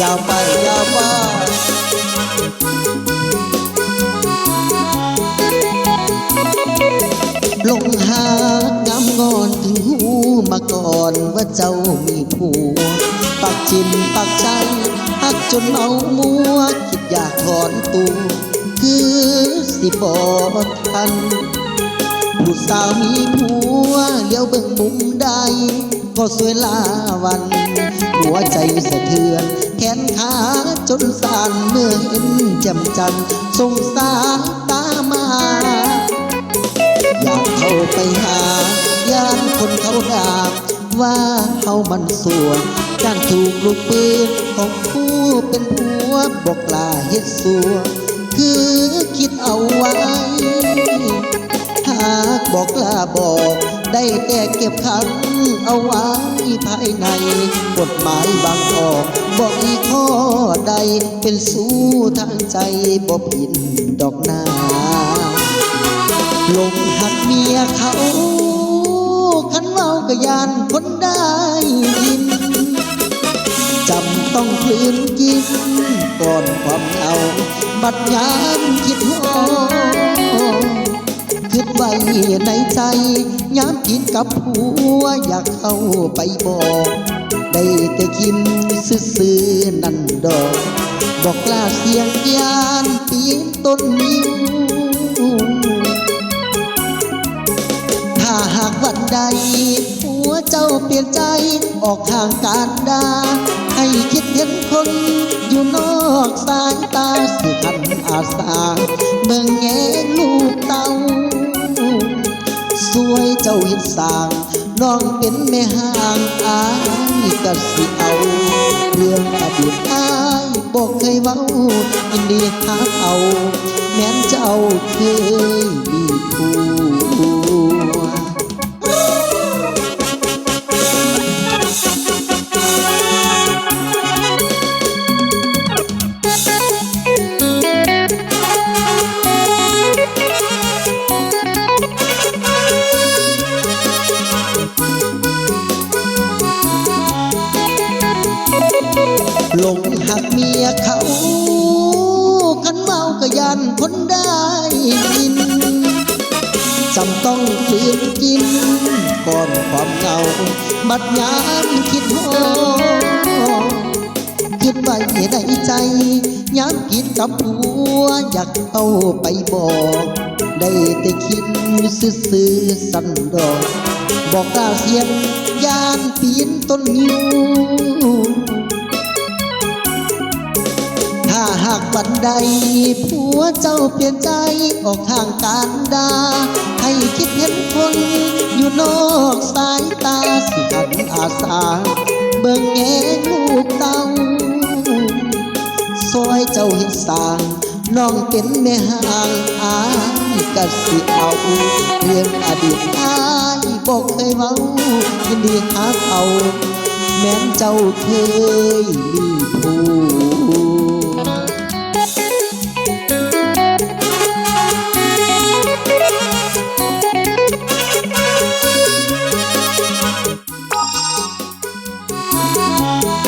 ยาวไปยาวมาลงหา งอนถึงหูมาก่อนว่าเจ้ามีผัวปักจิมปักใจหักจนเมามัวคิดอยากถอนตัวคือสิบอทันผู้สาวมีผัวเลี้ยวเบิ่งมุมใด ก็สวยลาวัน หัวใจสะเทือน แขนขาจนสั่นเมื่อเห็นแจำจันทร์สงสารตามา อยากเข้าไปหา นเขาด่าว่าเฮามันสัวจ้างถูกลูกปืนของผู้เป็นผัวบอกลาเฮ็ดสัวคือคิดเอาไว้ หากบอกลาบอกได้แต่เก็บคำเอาไว้ภายใน กฎหมายบางข้อบอกอีข้อใดเป็นสู้ทางใจบ่ผิดดอกนาลงหักเมียเขา คันเว้ากะยานคนได้ยินจำต้องคลืนกินก่อนความเอาบัดยามคิดหอคิดไว้ในใจยามกินกับผัวอยากเข้าไปบอกได้แต่กินซื่อๆนั่นดอก บอกลาเสียงยานปีนต้นนิ้ว ถ้าหากวันใด หัวเจ้าเปลี่ยนใจออกทางการดา ให้คิดเห็นคนอยู่นอกสายตาสิคันอาสาเมืองแงลูกเต้าสวยเจ้าเห็นสร้างน้องเป็นแม่ห่างอายก็สิเอา เรื่องอดีตอายบอกเคยเว้ายินดีหาเอา แม้นเจ้าเคย หักเขาคันเมากะยันคนได้ยินจำต้องฝืนกินก่อนความเหงา บัดยามคิดหอคิดไว้ในใจยามกินกับผัว อยากเอาไปบอก ได้แต่คิดซื่อๆสันดอกบอกกล่าวเสียงยานปีนต้นงิ้าหากวันใดผัวเจ้าเปลี่ยนใจออกทางการดา ให้คิดเห็นคนอยู่นอกสายตาสิขันอาสา เบิ่งแงลูกเต้าซอยเจ้าเห็นสางน้องเป็นแม่ห่างอายก็สิเอาเรื่องอดีตอายบอกเคยเว้ายินดีหาเอาแม้นเจ้าเคยมีผัว Música